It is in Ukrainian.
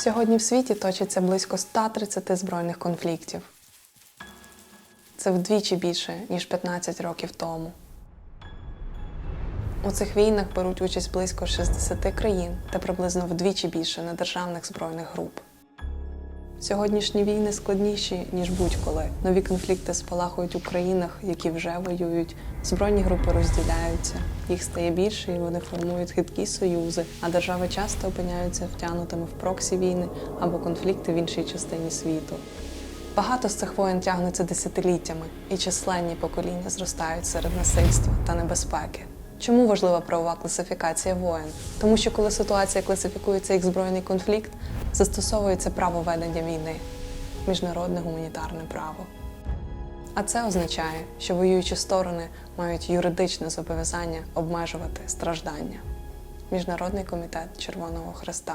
Сьогодні в світі точиться близько 130 збройних конфліктів. Це вдвічі більше, ніж 15 років тому. У цих війнах беруть участь близько 60 країн та приблизно вдвічі більше недержавних збройних груп. Сьогоднішні війни складніші, ніж будь-коли. Нові конфлікти спалахують у країнах, які вже воюють. Збройні групи розділяються, їх стає більше і вони формують хиткі союзи, а держави часто опиняються втягнутими в проксі війни або конфлікти в іншій частині світу. Багато з цих воєн тягнуться десятиліттями, і численні покоління зростають серед насильства та небезпеки. Чому важлива правова класифікація воєн? Тому що коли ситуація класифікується як збройний конфлікт, застосовується право ведення війни, міжнародне гуманітарне право. А це означає, що воюючі сторони мають юридичне зобов'язання обмежувати страждання. Міжнародний комітет Червоного Хреста.